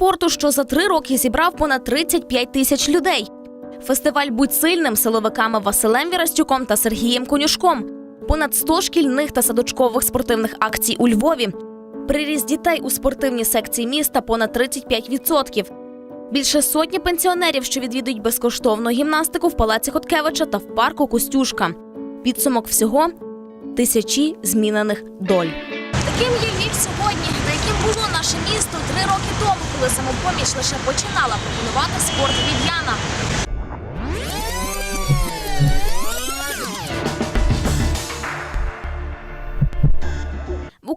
спорту, що за три роки зібрав понад 35 тисяч людей. Фестиваль Будь сильним силовиками Василем Вірастюком та Сергієм Конюшком. Понад 100 шкільних та садочкових спортивних акцій у Львові. Приріст дітей у спортивній секції міста понад 35%. Більше сотні пенсіонерів, що відвідують безкоштовну гімнастику в палаці Хоткевича та в парку Костюшка. Підсумок всього тисячі змінених доль. Таким є Львів сьогодні, яким було наше місто три роки тому, коли самопоміч лише починала пропонувати спорт львів'янам. В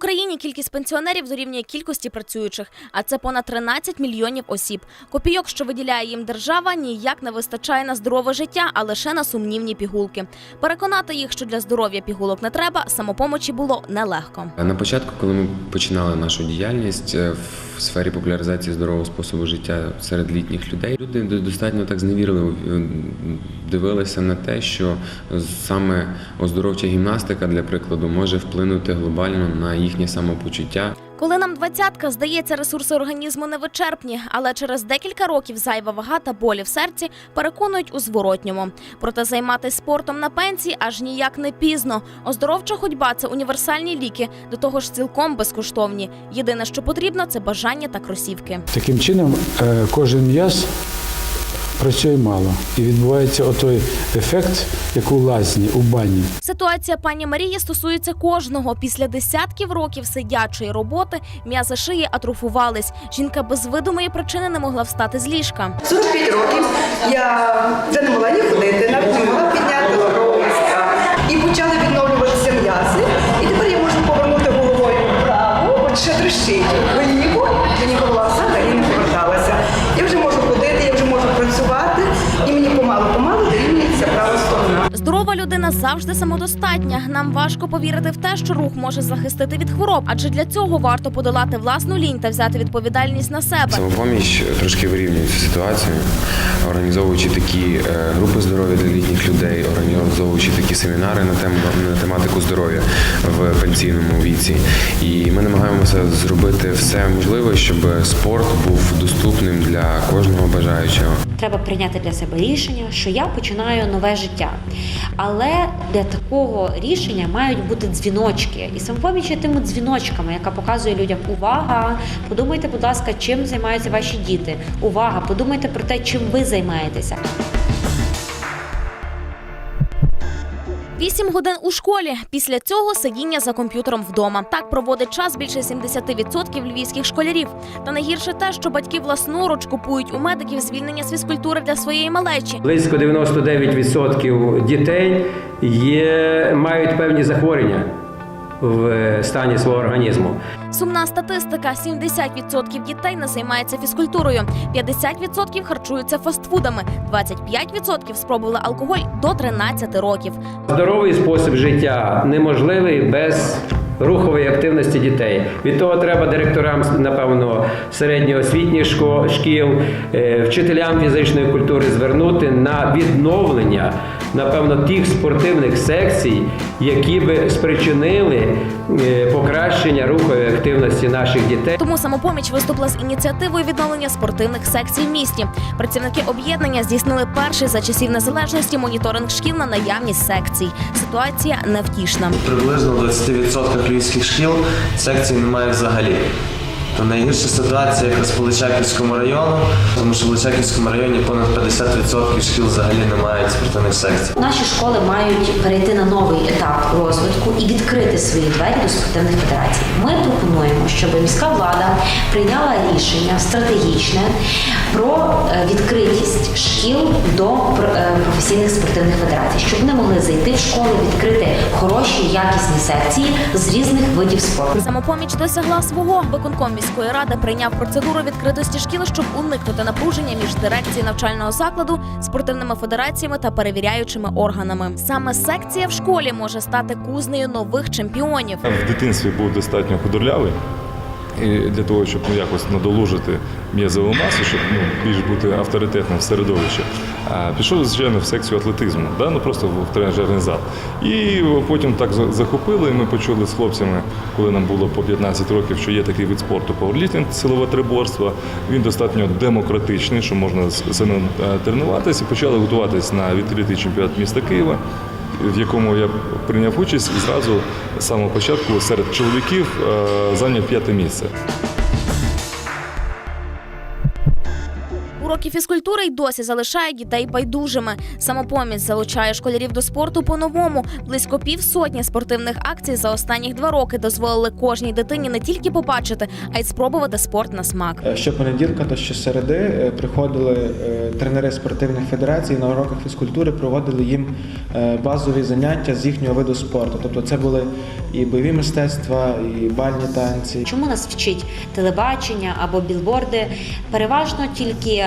Україні кількість пенсіонерів дорівнює кількості працюючих, а це понад 13 мільйонів осіб. Копійок, що виділяє їм держава, ніяк не вистачає на здорове життя, а лише на сумнівні пігулки. Переконати їх, що для здоров'я пігулок не треба, самопомочі було нелегко. На початку, коли ми починали нашу діяльність е, в сфері популяризації здорового способу життя серед літніх людей, люди достатньо так зневірливо е, дивилися на те, що саме оздоровча гімнастика, для прикладу, може вплинути глобально на їхнє самопочуття. Коли нам двадцятка, здається, ресурси організму невичерпні, але через декілька років зайва вага та болі в серці переконують у зворотньому. Проте займатися спортом на пенсії аж ніяк не пізно. Оздоровча ходьба це універсальні ліки, до того ж цілком безкоштовні. Єдине, що потрібно, це бажання та кросівки. Таким чином, е, кожен м'яз працює мало і відбувається отой ефект, як у лазні, у бані. Ситуація пані Марії стосується кожного. Після десятків років сидячої роботи м'язи шиї атрофувались. Жінка без видимої причини не могла встати з ліжка. 45 років я вже не могла ні ходити, навіть не могла підняти завжди самодостатня. Нам важко повірити в те, що рух може захистити від хвороб, адже для цього варто подолати власну лінь та взяти відповідальність на себе. Самопоміч трошки вирівнює ситуацію, організовуючи такі е, групи здоров'я для літніх людей, організовуючи такі семінари на тему на тематику здоров'я в пенсійному віці. І ми намагаємося зробити все можливе, щоб спорт був доступним для кожного бажаючого. Треба прийняти для себе рішення, що я починаю нове життя. Але для такого рішення мають бути дзвіночки. І самопоміч є тими дзвіночками, яка показує людям увага. Подумайте, будь ласка, чим займаються ваші діти. Увага, подумайте про те, чим ви займаєтеся. Вісім годин у школі. Після цього сидіння за комп'ютером вдома. Так проводить час більше 70% львівських школярів. Та найгірше те, що батьки власноруч купують у медиків звільнення з фізкультури для своєї малечі. Близько 99% дітей є, мають певні захворювання в стані свого організму. Сумна статистика: 70% дітей не займається фізкультурою, 50% харчуються фастфудами, 25% спробували алкоголь до 13 років. Здоровий спосіб життя неможливий без рухової активності дітей. Від того треба директорам, напевно, середньоосвітніх шкіл, е, вчителям фізичної культури звернути на відновлення, напевно, тих спортивних секцій, які би спричинили е, покращення рухової активності наших дітей. Тому самопоміч виступила з ініціативою відновлення спортивних секцій в місті. Працівники об'єднання здійснили перший за часів незалежності моніторинг шкіл на наявність секцій. Ситуація невтішна. Приблизно в 20% львівських шкіл секцій немає взагалі. То найгірша ситуація якраз по Личаківському району, тому що в Личаківському районі понад 50% шкіл взагалі не мають спортивних секцій. Наші школи мають перейти на новий етап розвитку і відкрити свої двері до спортивних федерацій. Ми пропонуємо, щоб міська влада прийняла рішення стратегічне про е, відкритість шкіл до е, професійних спортивних федерацій, щоб вони могли зайти в школи, відкрити хороші якісні секції з різних видів спорту. Самопоміч досягла свого. Виконком міської ради прийняв процедуру відкритості шкіл, щоб уникнути напруження між дирекцією навчального закладу, спортивними федераціями та перевіряючими органами. Саме секція в школі може стати кузнею нових чемпіонів. В дитинстві був достатньо худорлявий, І для того, щоб ну, якось надолужити м'язову масу, щоб ну, більш бути авторитетним в середовищі, пішов, звичайно, в секцію атлетизму, да? ну, просто в тренажерний зал. І потім так захопили, і ми почули з хлопцями, коли нам було по 15 років, що є такий вид спорту пауерліфтинг, силове триборство. Він достатньо демократичний, що можна сильно е, тренуватися. Почали готуватись на відкритий чемпіонат міста Києва в якому я прийняв участь і зразу з самого початку серед чоловіків е, зайняв п'яте місце. Уроки фізкультури й досі залишають дітей байдужими. Самопоміч залучає школярів до спорту по-новому. Близько півсотні спортивних акцій за останні два роки дозволили кожній дитині не тільки побачити, а й спробувати спорт на смак. Е, Щопонеділка та щосереди е, приходили е, тренери спортивних федерацій на уроках фізкультури, проводили їм базові заняття з їхнього виду спорту. Тобто це були і бойові мистецтва, і бальні танці. Чому нас вчить телебачення або білборди? Переважно тільки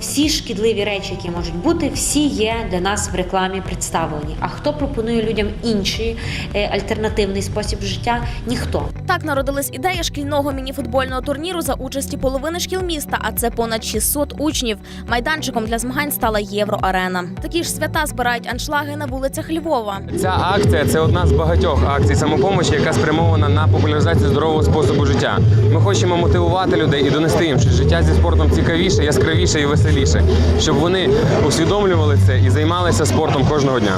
всі шкідливі речі, які можуть бути, всі є для нас в рекламі представлені. А хто пропонує людям інший е, альтернативний спосіб життя? Ніхто. Так народилась ідея шкільного мініфутбольного турніру за участі половини шкіл міста, а це понад 600 учнів. Майданчиком для змагань стала Євроарена. Такі ж свята збирають аншлаги на вулицях Львова. Ця акція це одна з багатьох акцій самопомочі, яка спрямована на популяризацію здорового способу життя. Ми хочемо мотивувати людей і донести їм, що життя зі спортом цікавіше, яскравіше і веселіше, щоб вони усвідомлювали це і займалися спортом кожного дня.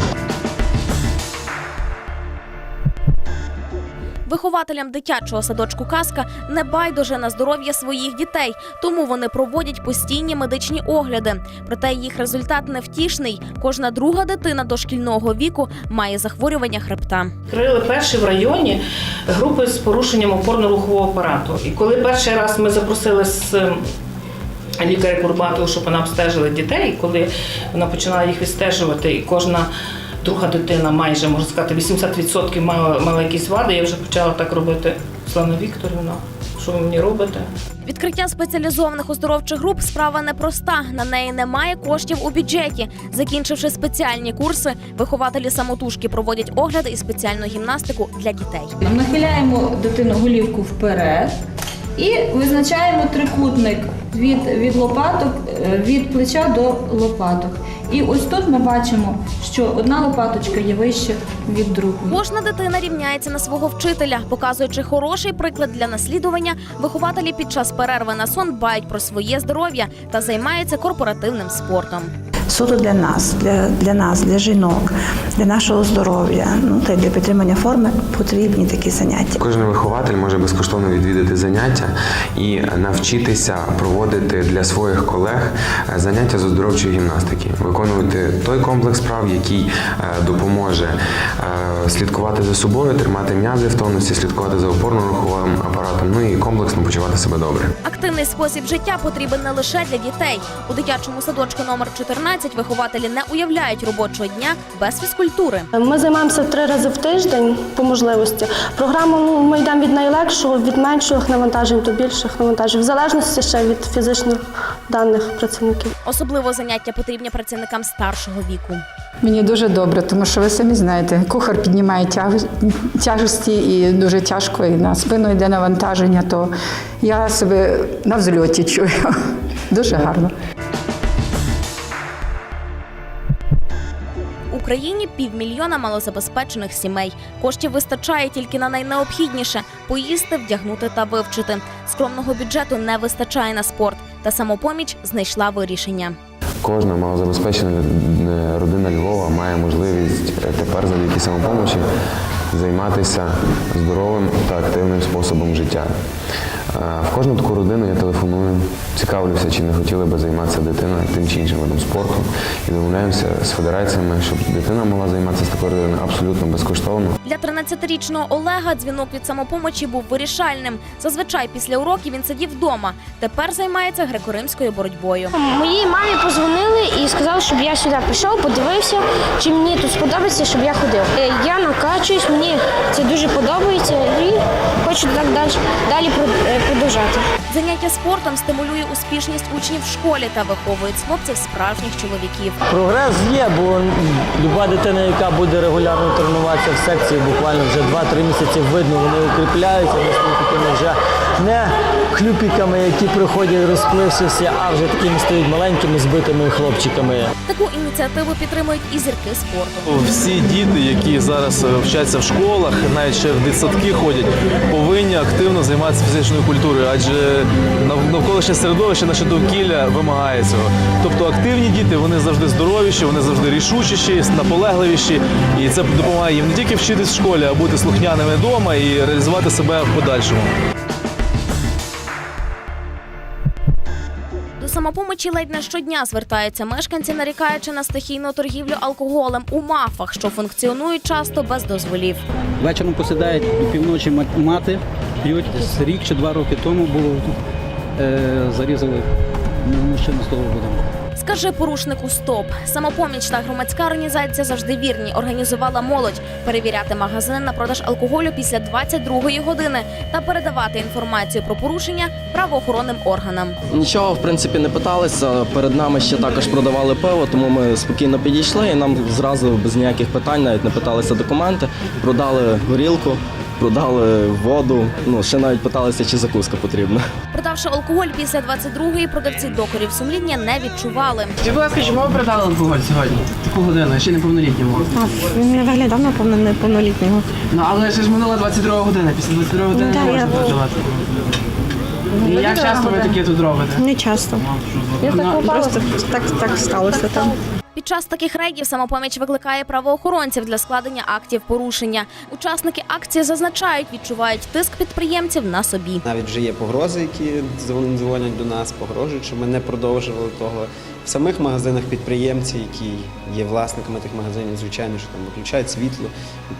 Вихователям дитячого садочку Казка не байдуже на здоров'я своїх дітей, тому вони проводять постійні медичні огляди. Проте їх результат невтішний. Кожна друга дитина дошкільного віку має захворювання хребта. Відкрили перші в районі групи з порушенням опорно-рухового апарату. І коли перший раз ми запросили з ем, лікаря Курбатову, щоб вона обстежила дітей, коли вона почала їх відстежувати, і кожна друга дитина, майже можна сказати, 80% мала, мала якісь вади, я вже почала так робити. Слава Вікторівна, що ви мені робите? Відкриття спеціалізованих оздоровчих груп справа непроста. На неї немає коштів у бюджеті. Закінчивши спеціальні курси, вихователі самотужки проводять огляди і спеціальну гімнастику для дітей. Нахиляємо дитину голівку вперед і визначаємо трикутник від, від лопаток, е, від плеча до лопаток. І ось тут ми бачимо, що одна лопаточка є вище від другої. Кожна дитина рівняється на свого вчителя, показуючи хороший приклад для наслідування. Вихователі під час перерви на сон дбають про своє здоров'я та займаються корпоративним спортом. Суто для нас, для, для нас, для жінок, для нашого здоров'я, ну та й для підтримання форми потрібні такі заняття. Кожен вихователь може безкоштовно відвідати заняття і навчитися проводити для своїх колег заняття з оздоровчої гімнастики, виконувати той комплекс справ, який е, допоможе е, слідкувати за собою, тримати м'язи в тонусі, слідкувати за опорно-руховим апаратом, ну і комплексно почувати себе добре. Активний спосіб життя потрібен не лише для дітей. У дитячому садочку номер 14 вихователі не уявляють робочого дня без фізкультури. Ми займаємося три рази в тиждень по можливості. Програму ми йдемо від найлегшого, від менших навантажень до більших навантажень, в залежності ще від фізичних даних працівників. Особливо заняття потрібні працівникам старшого віку. Мені дуже добре, тому що ви самі знаєте, кухар піднімає тяг- тяжесті і дуже тяжко, і на спину йде навантаження, то я себе на взльоті чую. Дуже гарно. В Україні півмільйона малозабезпечених сімей. Коштів вистачає тільки на найнеобхідніше поїсти, вдягнути та вивчити. Скромного бюджету не вистачає на спорт, та самопоміч знайшла вирішення. Кожна малозабезпечена самопомочі займатися здоровим та активним способом життя. Е, В кожну таку родину я телефоную, цікавлюся, чи не хотіли би займатися дитина тим чи іншим видом спорту. І домовляємося з федераціями, щоб дитина могла займатися з такою родиною абсолютно безкоштовно. Для 13-річного Олега дзвінок від самопомочі був вирішальним. Зазвичай після уроків він сидів вдома. Тепер займається греко-римською боротьбою. Моїй мамі позвонили щоб я сюди прийшов, подивився, чи мені тут сподобається, щоб я ходив. Е, Я накачуюсь, мені це дуже подобається і хочу так далі, далі е, продовжати. Заняття спортом стимулює успішність учнів в школі та виховують з хлопців справжніх чоловіків. Прогрес є, бо Люба дитина, яка буде регулярно тренуватися в секції, буквально вже 2-3 місяці видно, вони укріпляються, вони такими вже не хлюпіками, які приходять розплившися, а вже такими стають маленькими збитими хлопчиками. Таку ініціативу підтримують і зірки спорту. Всі діти, які зараз е, вчаться в школах, навіть ще в дитсадки ходять, повинні активно займатися фізичною культурою, адже навколишнє середовище, наше довкілля вимагає цього. Тобто активні діти вони завжди здоровіші, вони завжди рішучіші, наполегливіші, і це допомагає їм не тільки вчитись в школі, а бути слухняними вдома і реалізувати себе в подальшому. Самопомочі ледь не щодня звертаються мешканці, нарікаючи на стихійну торгівлю алкоголем у мафах, що функціонують часто без дозволів. Вечором посідають до півночі мати, п'ють рік чи два роки тому було е, зарізали мужчину з того будинку. Скажи порушнику стоп. Самопоміч та громадська організація завжди вірні організувала молодь перевіряти магазини на продаж алкоголю після 22-ї години та передавати інформацію про порушення правоохоронним органам. Нічого, в принципі, не питалися. Перед нами ще також продавали пиво, тому ми спокійно підійшли і нам зразу без ніяких питань, навіть не питалися документи, продали горілку, продали воду. Ну, ще навіть питалися, чи закуска потрібна. Продавши алкоголь після 22-ї, продавці докорів сумління не відчували. Чи, будь ласка, чому ви продали алкоголь сьогодні? Таку годину, ще неповнолітньому. Він не виглядав, напевно, неповнолітнього. Ну, але ще ж минула 22 година, після 22 години Ну, не можна продавати. І як часто ви таке тут робите? Не часто. Ну, Просто так, так сталося там. Під час таких рейдів самопоміч викликає правоохоронців для складення актів порушення. Учасники акції зазначають, відчувають тиск підприємців на собі. Навіть вже є погрози, які дзвонять до нас, погрожують, щоб ми не продовжували того. В самих магазинах підприємці, які є власниками тих магазинів, звичайно, що там виключають світло,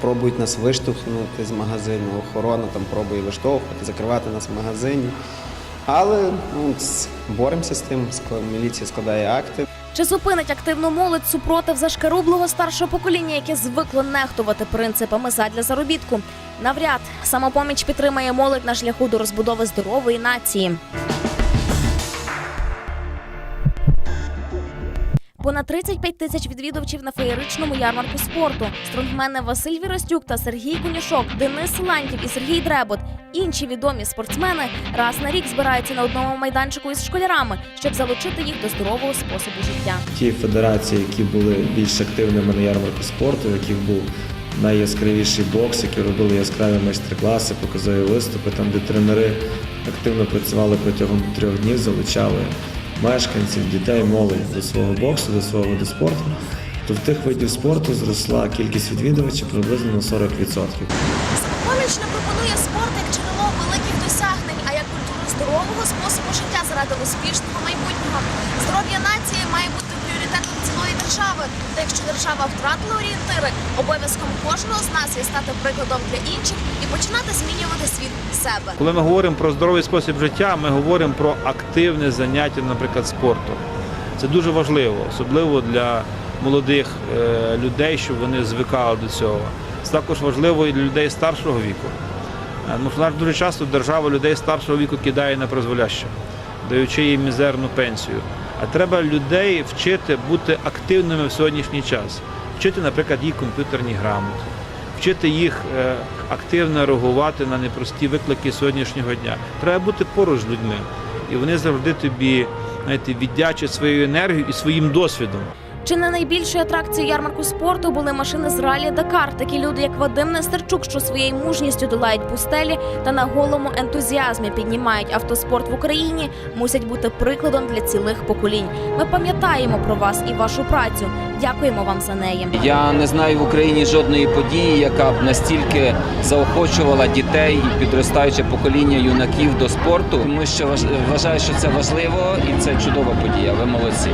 пробують нас виштовхнути з магазину. Охорона там пробує виштовхувати, закривати нас в магазині. Але ну, боремося з тим, міліція складає акти. Чи зупинить активну молодь супротив зашкарублого старшого покоління, яке звикло нехтувати принципами задля заробітку? Навряд самопоміч підтримає молодь на шляху до розбудови здорової нації. Понад 35 тисяч відвідувачів на феєричному ярмарку спорту. Стронгмени Василь Віростюк та Сергій Конюшок, Денис Силантів і Сергій Дребот. Інші відомі спортсмени раз на рік збираються на одному майданчику із школярами, щоб залучити їх до здорового способу життя. Ті федерації, які були більш активними на ярмарку спорту, яких був найяскравіший бокс, які робили яскраві майстер-класи, показові виступи, там, де тренери активно працювали протягом трьох днів, залучали мешканців, дітей, молодь до свого боксу, до свого виду спорту, то в тих видів спорту зросла кількість відвідувачів приблизно на 40%. Самопоміч не пропонує спорт як джерело великих досягнень, а як культуру здорового способу життя заради успішного майбутнього. Здоров'я нації має бути пріоритетом цілої держави. Та якщо держава втратила орієнтири, обов'язком кожного з нас є стати прикладом для інших і починати змінювати світ себе. Коли ми говоримо про здоровий спосіб життя, ми говоримо про активне заняття, наприклад, спортом. Це дуже важливо, особливо для молодих е, людей, щоб вони звикали до цього. Це також важливо і для людей старшого віку. Е, Тому що нас дуже часто держава людей старшого віку кидає на призволяще, даючи їм мізерну пенсію. А треба людей вчити бути активними в сьогоднішній час, вчити, наприклад, їх комп'ютерні грамоти, вчити їх е, активно реагувати на непрості виклики сьогоднішнього дня. Треба бути поруч з людьми, і вони завжди тобі знаєте, віддячать своєю енергією і своїм досвідом. Чи не найбільшою атракцією ярмарку спорту були машини з ралі Дакар? Такі люди, як Вадим Нестерчук, що своєю мужністю долають пустелі та на голому ентузіазмі піднімають автоспорт в Україні, мусять бути прикладом для цілих поколінь. Ми пам'ятаємо про вас і вашу працю. Дякуємо вам за неї. Я не знаю в Україні жодної події, яка б настільки заохочувала дітей і підростаюче покоління юнаків до спорту. Тому що важ- вважаю, що це важливо і це чудова подія. Ви молодці.